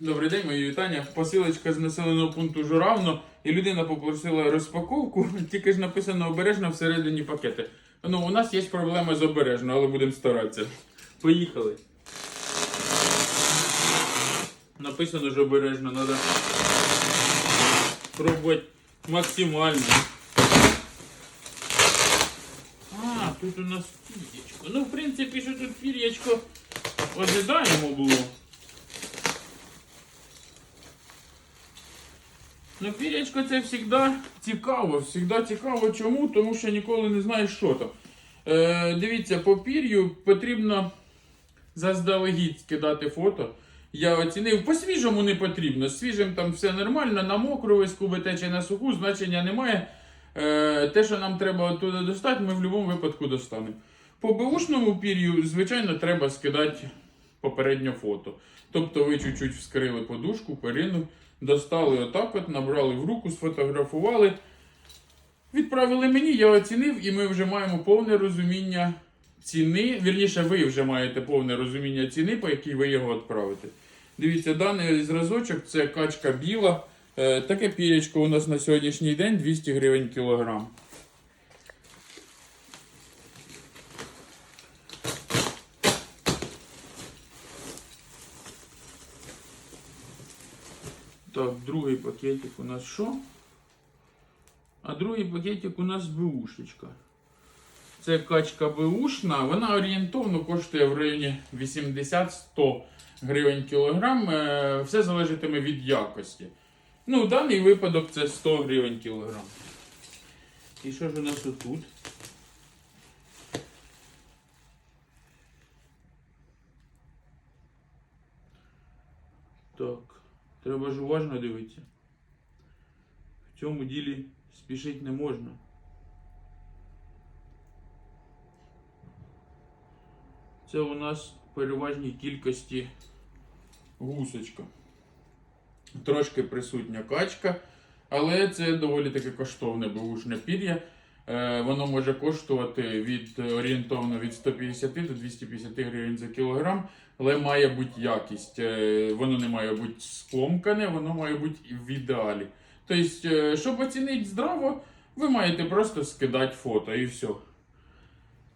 Добрий день, мої вітання. Посилочка з населеного пункту Журавно, і людина попросила розпаковку, тільки ж написано обережно всередині пакети. Ну, у нас є проблема з обережно, але будемо старатися. Поїхали. Написано ж обережно, треба пробувати максимально. А, тут у нас пір'ячко. Ну, в принципі, що тут пір'ячко ожидаємо було. Ну, пірячко це завжди цікаво. Завжди цікаво чому? Тому що ніколи не знаєш, що там. Е, дивіться, по пір'ю потрібно заздалегідь скидати фото. Я оцінив, по свіжому не потрібно. Свіжим там все нормально, на мокру ви скубите чи на суху, значення немає. Е, те, що нам треба оттуда достати, ми в будь-якому випадку достанемо. По беушному пір'ю, звичайно, треба скидати попередньо фото. Тобто ви чуть-чуть вскрили подушку, перину, достали отак, от, набрали в руку, сфотографували. Відправили мені, я оцінив, і ми вже маємо повне розуміння ціни. Вірніше, ви вже маєте повне розуміння ціни, по якій ви його відправите. Дивіться, даний зразочок це качка біла. Е, таке пірячко у нас на сьогоднішній день 200 гривень кілограм. Так, другий пакетик у нас що? А другий пакетик у нас беушечка. Це качка беушна, вона орієнтовно коштує в районі 80-100 гривень кілограм. Е, Все залежатиме від якості. Ну, в даний випадок це 100 гривень кілограм. І що ж у нас отут? Так, треба ж уважно дивитися. В цьому ділі спішити не можна. Це у нас в переважній кількості гусочка. Трошки присутня качка, але це доволі таки коштовне бушне пір'я. Е, Воно може коштувати від орієнтовно від 150 до 250 гривень за кілограм, але має бути якість. Е, Воно не має бути скомкане, воно має бути в ідеалі. Тобто, е, щоб оцінити здраво, ви маєте просто скидати фото і все.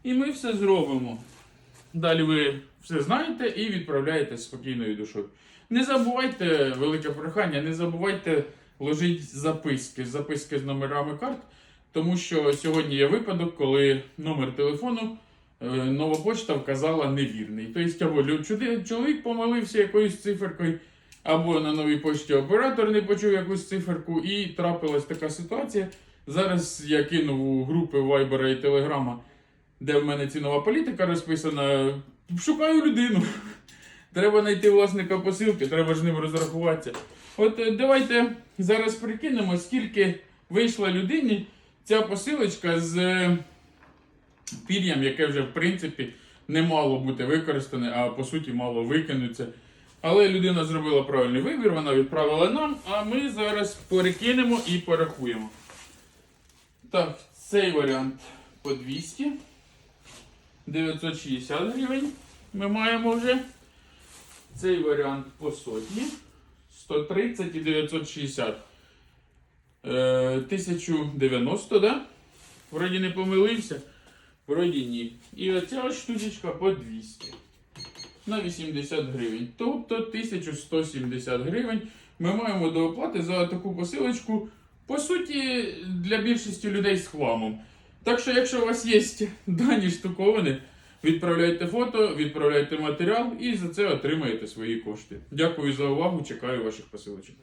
І ми все зробимо. Далі ви все знаєте і відправляєте спокійною душою. Не забувайте, велике прохання, не забувайте ложити записки, записки з номерами карт, тому що сьогодні є випадок, коли номер телефону е, нова почта вказала невірний. Тобто, або чоловік помилився якоюсь циферкою, або на новій почті оператор не почув якусь циферку, і трапилась така ситуація. Зараз я кинув у групи Viber і Telegram, де в мене цінова політика розписана. Шукаю людину. Треба знайти власника посилки, треба ж ним розрахуватися. От е, давайте зараз прикинемо, скільки вийшла людині ця посилочка з е, пір'ям, яке вже в принципі не мало бути використане, а по суті мало викинутися. Але людина зробила правильний вибір, вона відправила нам, а ми зараз перекинемо і порахуємо. Так, цей варіант по 200. 960 гривень ми маємо вже. Цей варіант по сотні. 130 і 960. Е, 1090, да? Вроді не помилився. Вроді ні. І оця ось штучечка по 200. На 80 гривень. Тобто 1170 гривень ми маємо до оплати за таку посилочку. По суті, для більшості людей з хламом. Так що, якщо у вас є дані штуковини, відправляйте фото, відправляйте матеріал і за це отримаєте свої кошти. Дякую за увагу, чекаю ваших посилочок.